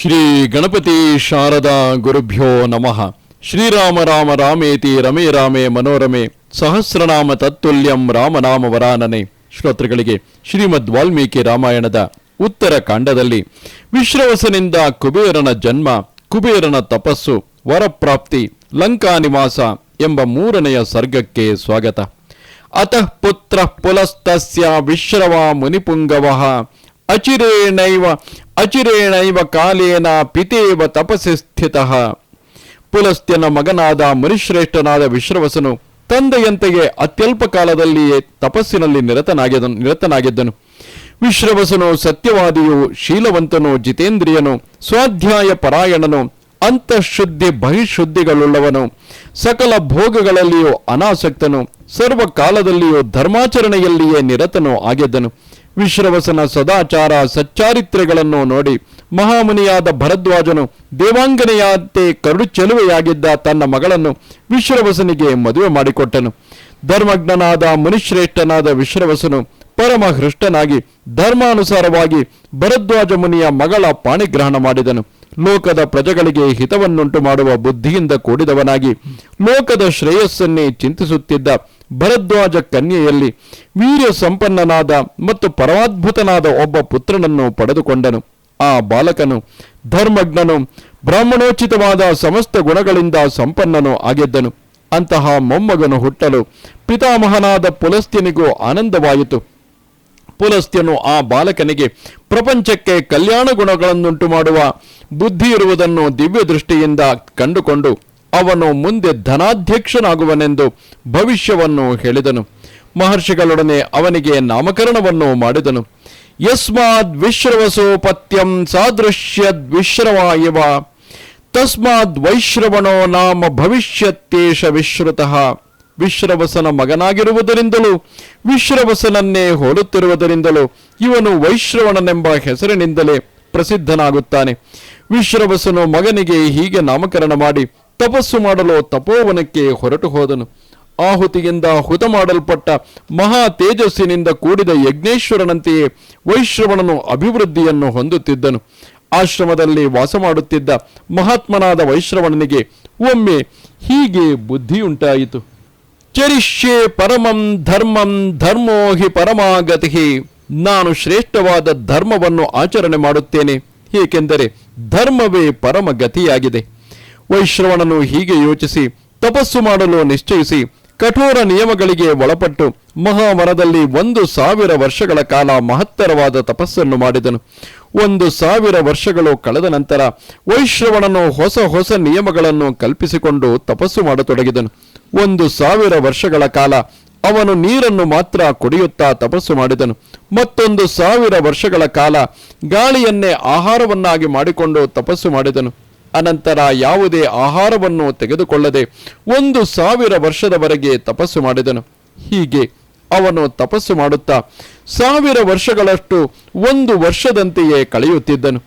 ಶ್ರೀ ಗಣಪತಿ ಶಾರದಾ ಗುರುಭ್ಯೋ ನಮಃ. ಶ್ರೀರಾಮ ರಾಮ ರಾಮೇತಿ ರಮೇ ರಾಮೇ ಮನೋರಮೆ. ಸಹಸ್ರನಾಮ ತತ್ತುಲ್ಯಂ ರಾಮನಾಮ ವರಾನನೆ. ಶ್ರೋತೃಗಳಿಗೆ ಶ್ರೀಮದ್ ವಾಲ್ಮೀಕಿ ರಾಮಾಯಣದ ಉತ್ತರ ಕಾಂಡದಲ್ಲಿ ವಿಶ್ರವಸನಿಂದ ಕುಬೇರನ ಜನ್ಮ, ಕುಬೇರನ ತಪಸ್ಸು, ವರಪ್ರಾಪ್ತಿ, ಲಂಕಾ ನಿವಾಸ ಎಂಬ ಮೂರನೆಯ ಸರ್ಗಕ್ಕೆ ಸ್ವಾಗತ. ಅತಃ ಪುತ್ರ ಪುಲಸ್ತಸ್ಯ ವಿಶ್ರವ ಮುನಿಪುಂಗವಃ. ಅಚಿರೇಣೈವ ಅಚಿರೇಣೈವ ಕಾಲೇನ ಪಿತೇವ ತಪಸ್ಸಿ ಸ್ಥಿತಃ. ಪುಲಸ್ತ್ಯನ ಮಗನಾದ ಮುನಿಶ್ರೇಷ್ಠನಾದ ವಿಶ್ರವಸನು ತಂದೆಯಂತೆಯೇ ಅತ್ಯಲ್ಪ ಕಾಲದಲ್ಲಿಯೇ ತಪಸ್ಸಿನಲ್ಲಿ ನಿರತನಾಗಿದ್ದನು ನಿರತನಾಗಿದ್ದನು. ವಿಶ್ರವಸನು ಸತ್ಯವಾದಿಯು ಶೀಲವಂತನು ಜಿತೇಂದ್ರಿಯನು ಸ್ವಾಧ್ಯಾಯ ಪರಾಯಣನು ಅಂತಃಶುದ್ಧಿ ಬಹಿಶುದ್ಧಿಗಳುಳ್ಳವನು ಸಕಲ ಭೋಗಗಳಲ್ಲಿಯೂ ಅನಾಸಕ್ತನು ಸರ್ವ ಕಾಲದಲ್ಲಿಯೂ ಧರ್ಮಾಚರಣೆಯಲ್ಲಿಯೇ ನಿರತನು ಆಗಿದ್ದನು. ವಿಶ್ರವಸನ ಸದಾಚಾರ ಸಚ್ಚಾರಿತ್ರ್ಯಗಳನ್ನು ನೋಡಿ ಮಹಾಮುನಿಯಾದ ಭರದ್ವಾಜನು ದೇವಾಂಗನೆಯಂತೆ ಕರುಡು ಚೆಲುವೆಯಾಗಿದ್ದ ತನ್ನ ಮಗಳನ್ನು ವಿಶ್ರವಸನಿಗೆ ಮದುವೆ ಮಾಡಿಕೊಟ್ಟನು. ಧರ್ಮಜ್ಞನಾದ ಮುನಿಶ್ರೇಷ್ಠನಾದ ವಿಶ್ರವಸನು ಪರಮ ಹೃಷ್ಟನಾಗಿ ಧರ್ಮಾನುಸಾರವಾಗಿ ಭರದ್ವಾಜ ಮುನಿಯ ಮಗಳ ಪಾಣಿಗ್ರಹಣ ಮಾಡಿದನು. ಲೋಕದ ಪ್ರಜೆಗಳಿಗೆ ಹಿತವನ್ನುಂಟು ಮಾಡುವ ಬುದ್ಧಿಯಿಂದ ಕೂಡಿದವನಾಗಿ ಲೋಕದ ಶ್ರೇಯಸ್ಸನ್ನೇ ಚಿಂತಿಸುತ್ತಿದ್ದ ಭರದ್ವಾಜ ಕನ್ಯೆಯಲ್ಲಿ ವೀರ್ಯ ಸಂಪನ್ನನಾದ ಮತ್ತು ಪರಮಾದ್ಭುತನಾದ ಒಬ್ಬ ಪುತ್ರನನ್ನು ಪಡೆದುಕೊಂಡನು. ಆ ಬಾಲಕನು ಧರ್ಮಜ್ಞನು, ಬ್ರಾಹ್ಮಣೋಚಿತವಾದ ಸಮಸ್ತ ಗುಣಗಳಿಂದ ಸಂಪನ್ನನು ಆಗಿದ್ದನು. ಅಂತಹ ಮೊಮ್ಮಗನು ಹುಟ್ಟಲು ಪಿತಾಮಹನಾದ ಪುಲಸ್ತ್ಯನಿಗೂ ಆನಂದವಾಯಿತು. ಪುಲಸ್ತ್ಯನು ಆ ಬಾಲಕನಿಗೆ ಪ್ರಪಂಚಕ್ಕೆ ಕಲ್ಯಾಣ ಗುಣಗಳನ್ನುಂಟು ಮಾಡುವ ಬುದ್ಧಿ ಇರುವುದನ್ನು ದಿವ್ಯ ದೃಷ್ಟಿಯಿಂದ ಕಂಡುಕೊಂಡು ಅವನು ಮುಂದೆ ಧನಾಧ್ಯಕ್ಷನಾಗುವನೆಂದು ಭವಿಷ್ಯವನ್ನು ಹೇಳಿದನು. ಮಹರ್ಷಿಗಳೊಡನೆ ಅವನಿಗೆ ನಾಮಕರಣವನ್ನು ಮಾಡಿದನು. ಯಸ್ಮಾದ್ ವಿಶ್ರವಸೋಪತ್ಯಂ ಸಾದೃಶ್ಯದ್ ವಿಶ್ರವ ಇವ ತಸ್ಮಾದ್ ವೈಶ್ರವಣೋ ನಾಮ ಭವಿಷ್ಯತ್ತೇಷ ವಿಶ್ರುತಃ. ವಿಶ್ರವಸನ ಮಗನಾಗಿರುವುದರಿಂದಲೂ, ವಿಶ್ರವಸನನ್ನೇ ಹೋಲುತ್ತಿರುವುದರಿಂದಲೂ ಇವನು ವೈಶ್ರವಣನೆಂಬ ಹೆಸರಿನಿಂದಲೇ ಪ್ರಸಿದ್ಧನಾಗುತ್ತಾನೆ. ವಿಶ್ರವಸನು ಮಗನಿಗೆ ಹೀಗೆ ನಾಮಕರಣ ಮಾಡಿ ತಪಸ್ಸು ಮಾಡಲು ತಪೋವನಕ್ಕೆ ಹೊರಟು ಹೋದನು. ಆಹುತಿಯಿಂದ ಹುತ ಮಾಡಲ್ಪಟ್ಟ ಮಹಾ ತೇಜಸ್ಸಿನಿಂದ ಕೂಡಿದ ಯಜ್ಞೇಶ್ವರನಂತೆಯೇ ವೈಶ್ರವಣನು ಅಭಿವೃದ್ಧಿಯನ್ನು ಹೊಂದುತ್ತಿದ್ದನು. ಆಶ್ರಮದಲ್ಲಿ ವಾಸ ಮಾಡುತ್ತಿದ್ದ ಮಹಾತ್ಮನಾದ ವೈಶ್ರವಣನಿಗೆ ಒಮ್ಮೆ ಹೀಗೆ ಬುದ್ಧಿಯುಂಟಾಯಿತು. ಚರಿಷ್ಯೆ ಪರಮಂ ಧರ್ಮಂ ಧರ್ಮೋ ಹಿ ಪರಮಾಗತಿ ನಾನು ಶ್ರೇಷ್ಠವಾದ ಧರ್ಮವನ್ನು ಆಚರಣೆ ಮಾಡುತ್ತೇನೆ. ಏಕೆಂದರೆ ಧರ್ಮವೇ ಪರಮ ಗತಿಯಾಗಿದೆ ವೈಶ್ರವಣನು ಹೀಗೆ ಯೋಚಿಸಿ, ತಪಸ್ಸು ಮಾಡಲು ನಿಶ್ಚಯಿಸಿ, ಕಠೋರ ನಿಯಮಗಳಿಗೆ ಒಳಪಟ್ಟು ಮಹಾವನದಲ್ಲಿ ಒಂದು ಸಾವಿರ ವರ್ಷಗಳ ಕಾಲ ಮಹತ್ತರವಾದ ತಪಸ್ಸನ್ನು ಮಾಡಿದನು. ಒಂದು ಸಾವಿರ ವರ್ಷಗಳು ಕಳೆದ ನಂತರ ವೈಶ್ರವಣನು ಹೊಸ ಹೊಸ ನಿಯಮಗಳನ್ನು ಕಲ್ಪಿಸಿಕೊಂಡು ತಪಸ್ಸು ಮಾಡತೊಡಗಿದನು. ಒಂದು ಸಾವಿರ ವರ್ಷಗಳ ಕಾಲ ಅವನು ನೀರನ್ನು ಮಾತ್ರ ಕುಡಿಯುತ್ತಾ ತಪಸ್ಸು ಮಾಡಿದನು. ಮತ್ತೊಂದು ಸಾವಿರ ವರ್ಷಗಳ ಕಾಲ ಗಾಳಿಯನ್ನೇ ಆಹಾರವನ್ನಾಗಿ ಮಾಡಿಕೊಂಡು ತಪಸ್ಸು ಮಾಡಿದನು. ಅನಂತರ ಯಾವುದೇ ಆಹಾರವನ್ನು ತೆಗೆದುಕೊಳ್ಳದೆ ಒಂದು ಸಾವಿರ ವರ್ಷದವರೆಗೆ ತಪಸ್ಸು ಮಾಡಿದನು. ಹೀಗೆ ಅವನು ತಪಸ್ಸು ಮಾಡುತ್ತಾ ಸಾವಿರ ವರ್ಷಗಳಷ್ಟು ಒಂದು ವರ್ಷದಂತೆಯೇ ಕಳೆಯುತ್ತಿದ್ದನು.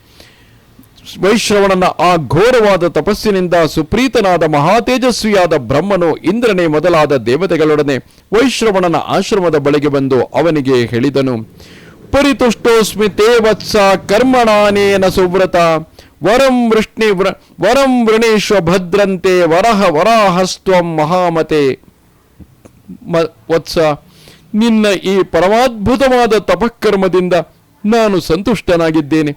ವೈಶ್ರವಣನ ಆ ಘೋರವಾದ ತಪಸ್ಸಿನಿಂದ ಸುಪ್ರೀತನಾದ ಮಹಾತೇಜಸ್ವಿಯಾದ ಬ್ರಹ್ಮನು ಇಂದ್ರನೇ ಮೊದಲಾದ ದೇವತೆಗಳೊಡನೆ ವೈಶ್ರವಣನ ಆಶ್ರಮದ ಬಳಿಗೆ ಬಂದು ಅವನಿಗೆ ಹೇಳಿದನು, ಪರಿತುಷ್ಟೋಸ್ಮಿ ತೇ ವತ್ಸ ಕರ್ಮಣಾನೇನ ಸುವ್ರತ ವರಂ ವೃಷ್ಣಿ ವರಂ ವೃಣೇಶ್ವ ಭದ್ರಂತೆ ವರಹ ವರಾಹಸ್ತ್ವಂ ಮಹಾಮತೆ. ಮ- ವತ್ಸ, ನಿನ್ನ ಈ ಪರಮಾದ್ಭುತವಾದ ತಪಕ್ಕರ್ಮದಿಂದ ನಾನು ಸಂತುಷ್ಟನಾಗಿದ್ದೇನೆ.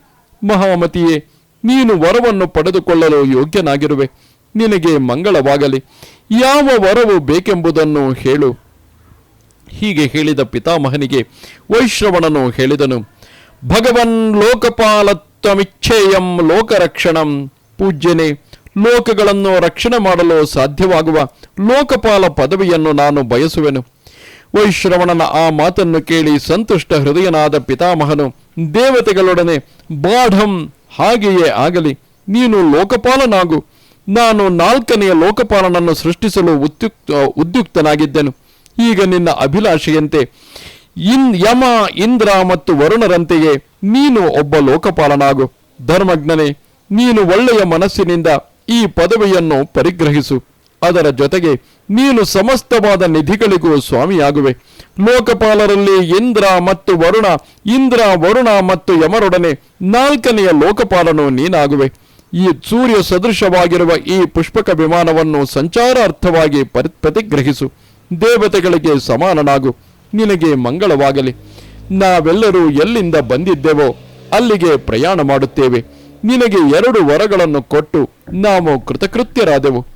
ಮಹಾಮತಿಯೇ, ನೀನು ವರವನ್ನು ಪಡೆದುಕೊಳ್ಳಲು ಯೋಗ್ಯನಾಗಿರುವೆ. ನಿನಗೆ ಮಂಗಳವಾಗಲಿ. ಯಾವ ವರವು ಬೇಕೆಂಬುದನ್ನು ಹೇಳು. ಹೀಗೆ ಹೇಳಿದ ಪಿತಾಮಹನಿಗೆ ವೈಶ್ರವಣನು ಹೇಳಿದನು. ಭಗವನ್ ಲೋಕಪಾಲತ್ವಮಿಚ್ಛೇಯಂ ಲೋಕರಕ್ಷಣಂ. ಪೂಜ್ಯನೆ, ಲೋಕಗಳನ್ನು ರಕ್ಷಣೆ ಮಾಡಲು ಸಾಧ್ಯವಾಗುವ ಲೋಕಪಾಲ ಪದವಿಯನ್ನು ನಾನು ಬಯಸುವೆನು. ವೈಶ್ರವಣನ ಆ ಮಾತನ್ನು ಕೇಳಿ ಸಂತುಷ್ಟ ಹೃದಯನಾದ ಪಿತಾಮಹನು, ದೇವತೆಗಳೊಡನೆ ಬಾಢಂ, ಹಾಗೆಯೇ ಆಗಲಿ, ನೀನು ಲೋಕಪಾಲನಾಗು. ನಾನು ನಾಲ್ಕನೆಯ ಲೋಕಪಾಲನನ್ನು ಸೃಷ್ಟಿಸಲು ಉದ್ಯುಕ್ತ ಉದ್ಯುಕ್ತನಾಗಿದ್ದೆನು. ಈಗ ನಿನ್ನ ಅಭಿಲಾಷೆಯಂತೆ ಇನ್ ಯಮ, ಇಂದ್ರ ಮತ್ತು ವರುಣರಂತೆಯೇ ನೀನು ಒಬ್ಬ ಲೋಕಪಾಲನಾಗು. ಧರ್ಮಜ್ಞನೇ, ನೀನು ಒಳ್ಳೆಯ ಮನಸ್ಸಿನಿಂದ ಈ ಪದವಿಯನ್ನು ಪರಿಗ್ರಹಿಸು. ಅದರ ಜೊತೆಗೆ ನೀನು ಸಮಸ್ತವಾದ ನಿಧಿಗಳಿಗೂ ಸ್ವಾಮಿಯಾಗುವೆ. ಲೋಕಪಾಲರಲ್ಲಿ ಇಂದ್ರ ಮತ್ತು ವರುಣ, ಇಂದ್ರ, ವರುಣ ಮತ್ತು ಯಮರೊಡನೆ ನಾಲ್ಕನೆಯ ಲೋಕಪಾಲನು ನೀನಾಗುವೆ. ಈ ಸೂರ್ಯ ಸದೃಶವಾಗಿರುವ ಈ ಪುಷ್ಪಕ ವಿಮಾನವನ್ನು ಸಂಚಾರಾರ್ಥವಾಗಿ ಪ್ರತಿಗ್ರಹಿಸು. ದೇವತೆಗಳಿಗೆ ಸಮಾನನಾಗು. ನಿನಗೆ ಮಂಗಳವಾಗಲಿ. ನಾವೆಲ್ಲರೂ ಎಲ್ಲಿಂದ ಬಂದಿದ್ದೆವೋ ಅಲ್ಲಿಗೆ ಪ್ರಯಾಣ ಮಾಡುತ್ತೇವೆ. ನಿನಗೆ ಎರಡು ವರಗಳನ್ನು ಕೊಟ್ಟು ನಾವು ಕೃತಕೃತ್ಯರಾದೆವು.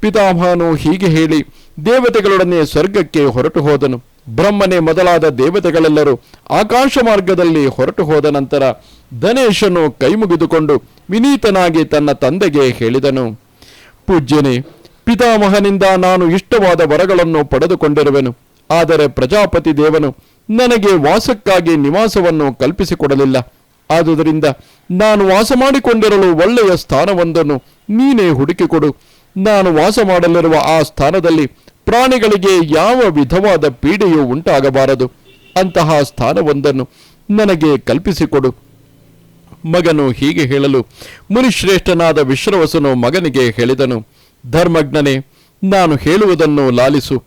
ಪಿತಾಮಹನು ಹೀಗೆ ಹೇಳಿ ದೇವತೆಗಳೊಡನೆ ಸ್ವರ್ಗಕ್ಕೆ ಹೊರಟು ಹೋದನು. ಬ್ರಹ್ಮನೇ ಮೊದಲಾದ ದೇವತೆಗಳೆಲ್ಲರೂ ಆಕಾಶ ಮಾರ್ಗದಲ್ಲಿ ಹೊರಟು ಹೋದ ನಂತರ ಧನೇಶನು ಕೈಮುಗಿದುಕೊಂಡು ವಿನೀತನಾಗಿ ತನ್ನ ತಂದೆಗೆ ಹೇಳಿದನು. ಪೂಜ್ಯನೇ, ಪಿತಾಮಹನಿಂದ ನಾನು ಇಷ್ಟವಾದ ವರಗಳನ್ನು ಪಡೆದುಕೊಂಡಿರುವೆನು. ಆದರೆ ಪ್ರಜಾಪತಿ ದೇವನು ನನಗೆ ವಾಸಕ್ಕಾಗಿ ನಿವಾಸವನ್ನು ಕಲ್ಪಿಸಿಕೊಡಲಿಲ್ಲ. ಆದುದರಿಂದ ನಾನು ವಾಸ ಮಾಡಿಕೊಂಡಿರಲು ಒಳ್ಳೆಯ ಸ್ಥಾನವೊಂದನ್ನು ನೀನೇ ಹುಡುಕಿಕೊಡು. ನಾನು ವಾಸ ಮಾಡಲಿರುವ ಆ ಸ್ಥಾನದಲ್ಲಿ ಪ್ರಾಣಿಗಳಿಗೆ ಯಾವ ವಿಧವಾದ ಪೀಡೆಯೂ ಉಂಟಾಗಬಾರದು. ಅಂತಹ ಸ್ಥಾನವೊಂದನ್ನು ನನಗೆ ಕಲ್ಪಿಸಿಕೊಡು. ಮಗನು ಹೀಗೆ ಹೇಳಲು ಮುನಿಶ್ರೇಷ್ಠನಾದ ವಿಶ್ರವಸನು ಮಗನಿಗೆ ಹೇಳಿದನು, ಧರ್ಮಜ್ಞನೇ, ನಾನು ಹೇಳುವುದನ್ನು ಲಾಲಿಸು.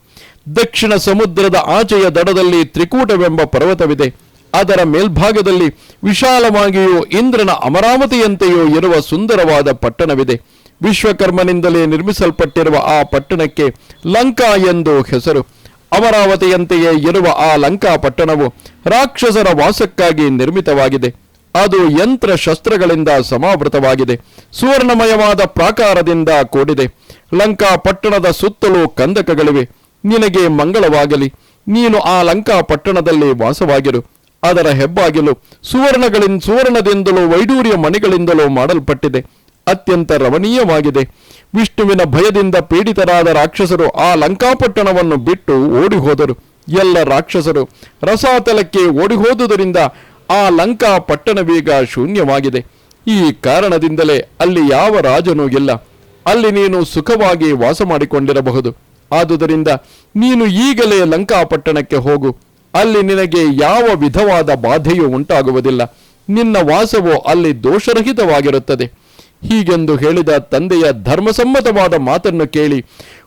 ದಕ್ಷಿಣ ಸಮುದ್ರದ ಆಚೆಯ ದಡದಲ್ಲಿ ತ್ರಿಕೂಟವೆಂಬ ಪರ್ವತವಿದೆ. ಅದರ ಮೇಲ್ಭಾಗದಲ್ಲಿ ವಿಶಾಲವಾಗಿಯೂ ಇಂದ್ರನ ಅಮರಾವತಿಯಂತೆಯೂ ಇರುವ ಸುಂದರವಾದ ಪಟ್ಟಣವಿದೆ. ವಿಶ್ವಕರ್ಮನಿಂದಲೇ ನಿರ್ಮಿಸಲ್ಪಟ್ಟಿರುವ ಆ ಪಟ್ಟಣಕ್ಕೆ ಲಂಕಾ ಎಂದು ಹೆಸರು. ಅಮರಾವತಿಯಂತೆಯೇ ಇರುವ ಆ ಲಂಕಾ ಪಟ್ಟಣವು ರಾಕ್ಷಸರ ವಾಸಕ್ಕಾಗಿ ನಿರ್ಮಿತವಾಗಿದೆ. ಅದು ಯಂತ್ರ ಶಸ್ತ್ರಗಳಿಂದ ಸಮಾವೃತವಾಗಿದೆ. ಸುವರ್ಣಮಯವಾದ ಪ್ರಾಕಾರದಿಂದ ಕೂಡಿದೆ. ಲಂಕಾ ಪಟ್ಟಣದ ಸುತ್ತಲೂ ಕಂದಕಗಳಿವೆ. ನಿನಗೆ ಮಂಗಳವಾಗಲಿ. ನೀನು ಆ ಲಂಕಾ ಪಟ್ಟಣದಲ್ಲಿ ವಾಸವಾಗಿರು. ಅದರ ಹೆಬ್ಬಾಗಿಲು ಸುವರ್ಣಗಳಿಂದ ಸುವರ್ಣದಿಂದಲೂ ವೈಡೂರ್ಯ ಮಣಿಗಳಿಂದಲೂ ಮಾಡಲ್ಪಟ್ಟಿದೆ. ಅತ್ಯಂತ ರಮಣೀಯವಾಗಿದೆ. ವಿಷ್ಣುವಿನ ಭಯದಿಂದ ಪೀಡಿತರಾದ ರಾಕ್ಷಸರು ಆ ಲಂಕಾಪಟ್ಟಣವನ್ನು ಬಿಟ್ಟು ಓಡಿ ಹೋದರು ಎಲ್ಲ ರಾಕ್ಷಸರು ರಸಾತಲಕ್ಕೆ ಓಡಿಹೋದುದರಿಂದ ಆ ಲಂಕಾ ಪಟ್ಟಣವೀಗ ಶೂನ್ಯವಾಗಿದೆ. ಈ ಕಾರಣದಿಂದಲೇ ಅಲ್ಲಿ ಯಾವ ರಾಜನೂ ಇಲ್ಲ. ಅಲ್ಲಿ ನೀನು ಸುಖವಾಗಿ ವಾಸ ಮಾಡಿಕೊಂಡಿರಬಹುದು. ಆದುದರಿಂದ ನೀನು ಈಗಲೇ ಲಂಕಾಪಟ್ಟಣಕ್ಕೆ ಹೋಗು. ಅಲ್ಲಿ ನಿನಗೆ ಯಾವ ವಿಧವಾದ ಬಾಧೆಯೂ ಉಂಟಾಗುವುದಿಲ್ಲ. ನಿನ್ನ ವಾಸವು ಅಲ್ಲಿ ದೋಷರಹಿತವಾಗಿರುತ್ತದೆ. ಹೀಗೆಂದು ಹೇಳಿದ ತಂದೆಯ ಧರ್ಮಸಮ್ಮತವಾದ ಮಾತನ್ನು ಕೇಳಿ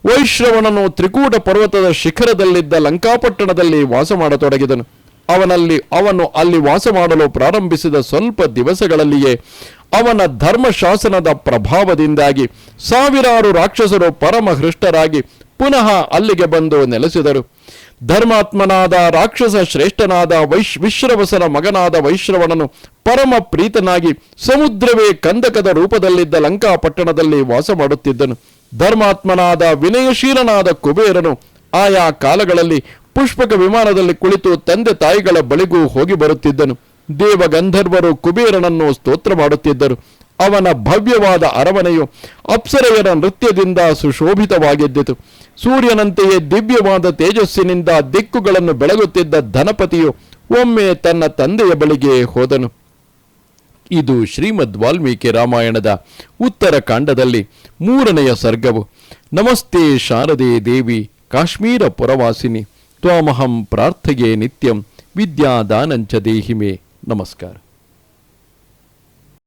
ವೈಶ್ರವಣನು ತ್ರಿಕೂಟ ಪರ್ವತದ ಶಿಖರದಲ್ಲಿದ್ದ ಲಂಕಾಪಟ್ಟಣದಲ್ಲಿ ವಾಸ ಮಾಡತೊಡಗಿದನು ಅವನಲ್ಲಿ ಅವನು ಅಲ್ಲಿ ವಾಸ ಮಾಡಲು ಪ್ರಾರಂಭಿಸಿದ ಸ್ವಲ್ಪ ದಿವಸಗಳಲ್ಲಿಯೇ ಅವನ ಧರ್ಮಶಾಸನದ ಪ್ರಭಾವದಿಂದಾಗಿ ಸಾವಿರಾರು ರಾಕ್ಷಸರು ಪರಮಹೃಷ್ಟರಾಗಿ ಪುನಃ ಅಲ್ಲಿಗೆ ಬಂದು ನೆಲೆಸಿದರು. ಧರ್ಮಾತ್ಮನಾದ ರಾಕ್ಷಸ ಶ್ರೇಷ್ಠನಾದ ವೈಶ್, ವಿಶ್ರವಸನ ಮಗನಾದ ವೈಶ್ರವಣನು ಪರಮ ಪ್ರೀತನಾಗಿ ಸಮುದ್ರವೇ ಕಂದಕದ ರೂಪದಲ್ಲಿದ್ದ ಲಂಕಾ ಪಟ್ಟಣದಲ್ಲಿ ವಾಸ ಮಾಡುತ್ತಿದ್ದನು. ಧರ್ಮಾತ್ಮನಾದ ವಿನಯಶೀಲನಾದ ಕುಬೇರನು ಆಯಾ ಕಾಲಗಳಲ್ಲಿ ಪುಷ್ಪಕ ವಿಮಾನದಲ್ಲಿ ಕುಳಿತು ತಂದೆ ತಾಯಿಗಳ ಬಳಿಗೂ ಹೋಗಿ ಬರುತ್ತಿದ್ದನು. ದೇವ ಗಂಧರ್ವರು ಕುಬೇರನನ್ನು ಸ್ತೋತ್ರ ಮಾಡುತ್ತಿದ್ದರು. ಅವನ ಭವ್ಯವಾದ ಅರಮನೆಯು ಅಪ್ಸರೆಯರ ನೃತ್ಯದಿಂದ ಸುಶೋಭಿತವಾಗಿದ್ದಿತು. ಸೂರ್ಯನಂತೆಯೇ ದಿವ್ಯವಾದ ತೇಜಸ್ಸಿನಿಂದ ದಿಕ್ಕುಗಳನ್ನು ಬೆಳಗುತ್ತಿದ್ದ ಧನಪತಿಯು ಒಮ್ಮೆ ತನ್ನ ತಂದೆಯ ಬಳಿಗೆ ಹೋದನು. ಇದು ಶ್ರೀಮದ್ ವಾಲ್ಮೀಕಿ ರಾಮಾಯಣದ ಉತ್ತರ ಕಾಂಡದಲ್ಲಿ ಮೂರನೆಯ ಸರ್ಗವು. ನಮಸ್ತೆ ಶಾರದೆ ದೇವಿ, ಕಾಶ್ಮೀರ ಪುರವಾಸಿನಿ, ತ್ವಾಮಹಂ ಪ್ರಾರ್ಥೆಯೇ ನಿತ್ಯಂ, ವಿದ್ಯಾದಾನಂಚ ದೇಹಿಮೆ. ನಮಸ್ಕಾರ.